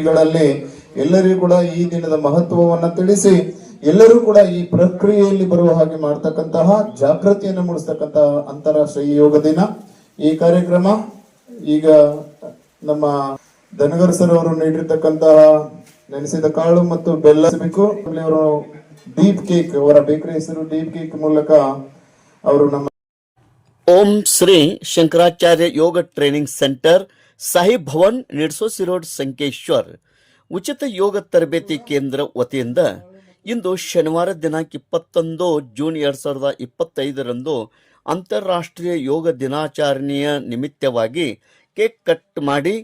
ದಿನಗಳಲ್ಲಿ ಎಲ್ಲರಿಗೂ ಕೂಡ ಈ ದಿನದ ಮಹತ್ವವನ್ನ ತಿಳಿಸಿ, ಎಲ್ಲರೂ ಕೂಡ ಈ ಪ್ರಕ್ರಿಯೆಯಲ್ಲಿ ಬರುವ ಹಾಗೆ ಮಾಡ್ತಕ್ಕಂತಹ ಜಾಗೃತಿಯನ್ನು ಮೂಡಿಸ್ತಕ್ಕಂತಹ ಅಂತಾರಾಷ್ಟ್ರೀಯ ಯೋಗ ದಿನ. ಈ ಕಾರ್ಯಕ್ರಮ ಈಗ ನಮ್ಮ ಧನಗರ್ ಸರ್ ಅವರು ನೀಡಿರ್ತಕ್ಕಂತಹ ನೆನೆಸಿದ ಕಾಳು ಮತ್ತು ಬೆಲ್ಲ ಬೇಕು ಅವರು ಡೀಪ್ ಕೇಕ್ ಅವರ ಬೇಕರಿ ಹೆಸರು ಡೀಪ್ ಕೇಕ್ ಮೂಲಕ ಅವರು ನಮ್ಮ Om Shri Shankaracharya yoga training centre Sahib Bhavan Nidsosi road Sankeshwar ಉಚಿತ ಯೋಗ ತರಬೇತಿ ಕೇಂದ್ರ ವತಿಯಿಂದ ಇಂದು ಶನಿವಾರ ದಿನಾಂಕ ಇಪ್ಪತ್ತೊಂದು ಜೂನ್ ಎರಡ್ ಸಾವಿರದ ಇಪ್ಪತ್ತೈದರಂದು ಅಂತಾರಾಷ್ಟ್ರೀಯ ಯೋಗ ದಿನಾಚರಣೆಯ ನಿಮಿತ್ತವಾಗಿ ಕೇಕ್ ಕಟ್ ಮಾಡಿ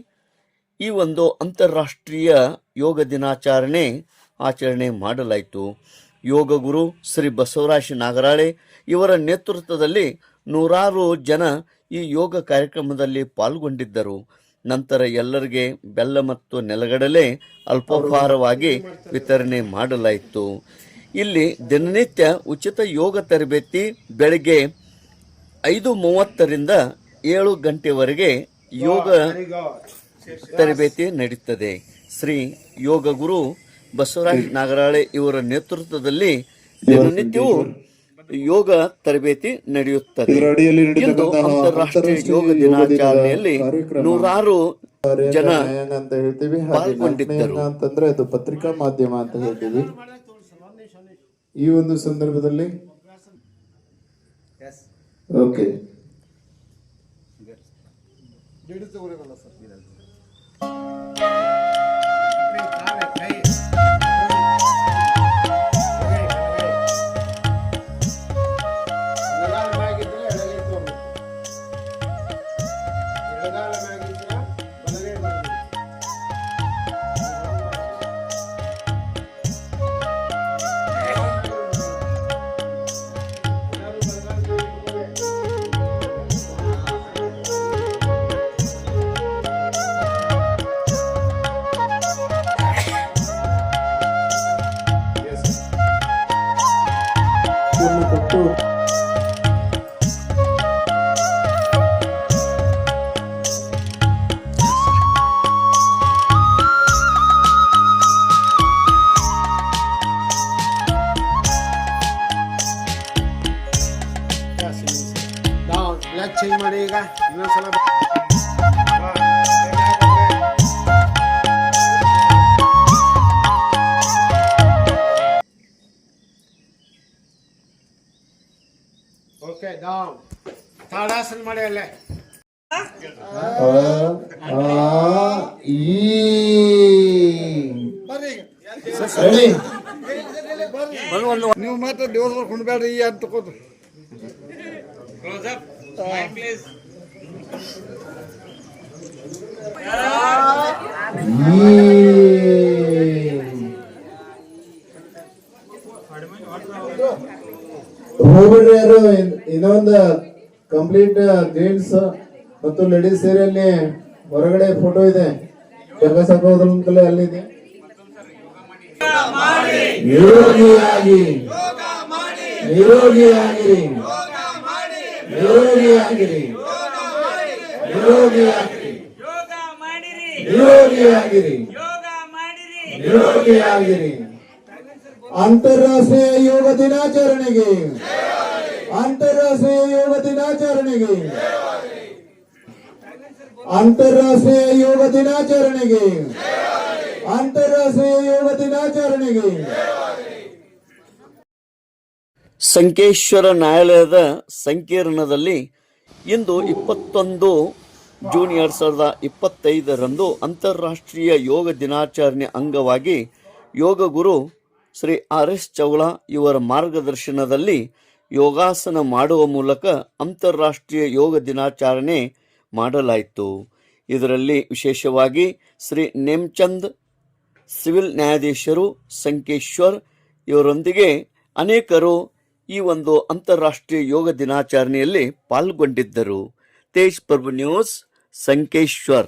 ಈ ಒಂದು ಅಂತಾರಾಷ್ಟ್ರೀಯ ಯೋಗ ದಿನಾಚರಣೆ ಆಚರಣೆ ಮಾಡಲಾಯಿತು. ಯೋಗ ಗುರು ಶ್ರೀ ಬಸವರಾಜ ನಾಗರಾಳೆ ಇವರ ನೇತೃತ್ವದಲ್ಲಿ ನೂರಾರು ಜನ ಈ ಯೋಗ ಕಾರ್ಯಕ್ರಮದಲ್ಲಿ ಪಾಲ್ಗೊಂಡಿದ್ದರು. ನಂತರ ಎಲ್ಲರಿಗೆ ಬೆಲ್ಲ ಮತ್ತು ನೆಲಗಡಲೆ ಅಲ್ಪೋಪಹಾರವಾಗಿ ವಿತರಣೆ ಮಾಡಲಾಯಿತು. ಇಲ್ಲಿ ದಿನನಿತ್ಯ ಉಚಿತ ಯೋಗ ತರಬೇತಿ ಬೆಳಗ್ಗೆ ಐದು ಮೂವತ್ತರಿಂದ ಏಳು ಗಂಟೆವರೆಗೆ ಯೋಗ ತರಬೇತಿ ನಡೆಯುತ್ತದೆ ಶ್ರೀ ಯೋಗ ಗುರು ಬಸವರಾಜ್ ನಾಗರಾಳೆ ಇವರ ನೇತೃತ್ವದಲ್ಲಿ ದಿನನಿತ್ಯವೂ ಯೋಗ ತರಬೇತಿ ನಡೆಯುತ್ತದೆ. ಇದರ ಅಡಿಯಲ್ಲಿ ಇಂದು ಅಂತಾರಾಷ್ಟ್ರೀಯ ಯೋಗ ದಿನಾಚರಣೆಯಲ್ಲಿ ನೂರಾರು ಜನ ಅಂತ ಹೇಳ್ತೀವಿ. ಅಂತಂದ್ರೆ ಅದು ಪತ್ರಿಕಾ ಮಾಧ್ಯಮ ಅಂತ ಹೇಳ್ತೀವಿ. ಈ ಒಂದು ಸಂದರ್ಭದಲ್ಲಿ ಓಕೆ. ಕೊಟ್ಟು ಬ್ಲ್ಯಾಕ್ ಚೇಂಜ್ ಮಾಡಿ ಈಗ ಇನ್ನೊಂದ್ಸಲ ಓಕೆ ಡೌನ್ ತಾಡಾಸನ ಮಾಡಿ ಅಲ್ಲೇ ಆ, ಆ, ಈ. Ready? ನೀವು ಮತ್ತೆ ದೇವ್ರ ಕುಣ್ಬೇಡ್ರಿ ಅಂತ ತಗೋದು ಹೋಗ್ಬಿಡ್ರಿ ಯಾರು ಇನ್ನೊಂದು ಕಂಪ್ಲೀಟ್ ಜೇಂಟ್ಸ್ ಮತ್ತು ಲೇಡೀಸ್ ಸೇರಿಯಲ್ಲಿ ಹೊರಗಡೆ ಫೋಟೋ ಇದೆ. ಜಗ ಸಹೋದರಅಂತಲೇ ಅಲ್ಲಿದೆ. ನಿರೋಗಿಯಾಗಿ. ನಿರೋಗಿಯಾಗಿರಿ. ನಿರೋಗಿಯಾಗಿರಿ. ನಿರೋಗಿಯಾಗಿರಿ. ನಿರೋಗಿಯಾಗಿರಿ. ನಿರೋಗಿಯಾಗಿರಿ. ಅಂತಾರಾಷ್ಟ್ರೀಯ ಯೋಗ ದಿನಾಚರಣೆಗೆ. ಅಂತಾರಾಷ್ಟ್ರೀಯ ಯೋಗ ದಿನಾಚರಣೆಗೆ. ಅಂತಾರಾಷ್ಟ್ರೀಯ ಯೋಗ ದಿನಾಚರಣೆಗೆ. ಅಂತಾರಾಷ್ಟ್ರೀಯ ಯೋಗ ದಿನಾಚರಣೆಗೆ. ಸಂಕೇಶ್ವರ ನ್ಯಾಯಾಲಯದ ಸಂಕೀರ್ಣದಲ್ಲಿ ಇಂದು ಇಪ್ಪತ್ತೊಂದು ಜೂನ್ ಎರಡ್ ಸಾವಿರದ ಇಪ್ಪತ್ತೈದರಂದು ಅಂತಾರಾಷ್ಟ್ರೀಯ ಯೋಗ ದಿನಾಚರಣೆ ಅಂಗವಾಗಿ ಯೋಗ ಗುರು ಶ್ರೀ ಆರ್ ಎಸ್ ಚೌಳ ಇವರ ಮಾರ್ಗದರ್ಶನದಲ್ಲಿ ಯೋಗಾಸನ ಮಾಡುವ ಮೂಲಕ ಅಂತಾರಾಷ್ಟ್ರೀಯ ಯೋಗ ದಿನಾಚರಣೆ ಮಾಡಲಾಯಿತು. ಇದರಲ್ಲಿ ವಿಶೇಷವಾಗಿ ಶ್ರೀ ನೇಮ್ಚಂದ್, ಸಿವಿಲ್ ನ್ಯಾಯಾಧೀಶರು ಸಂಕೇಶ್ವರ್ ಇವರೊಂದಿಗೆ ಅನೇಕರು ಈ ಒಂದು ಅಂತಾರಾಷ್ಟ್ರೀಯ ಯೋಗ ದಿನಾಚರಣೆಯಲ್ಲಿ ಪಾಲ್ಗೊಂಡಿದ್ದರು. Tej Prabhu news, Sankeshwar.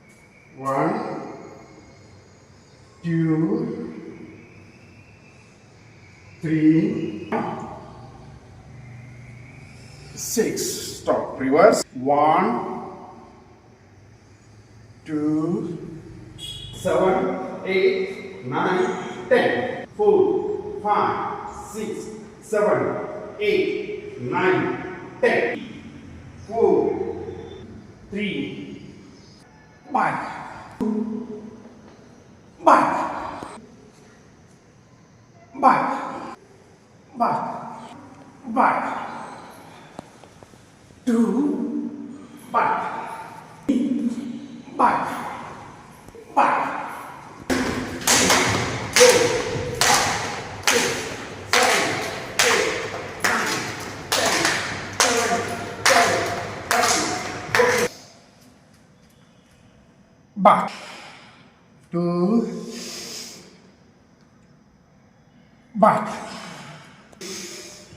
One, two, three, six. Stop. Reverse. One, two, seven, eight, nine, ten. Four, five, six, seven, eight, nine, ten. Four, three, back, back, back, back, back. Two, back, back, back. বা to but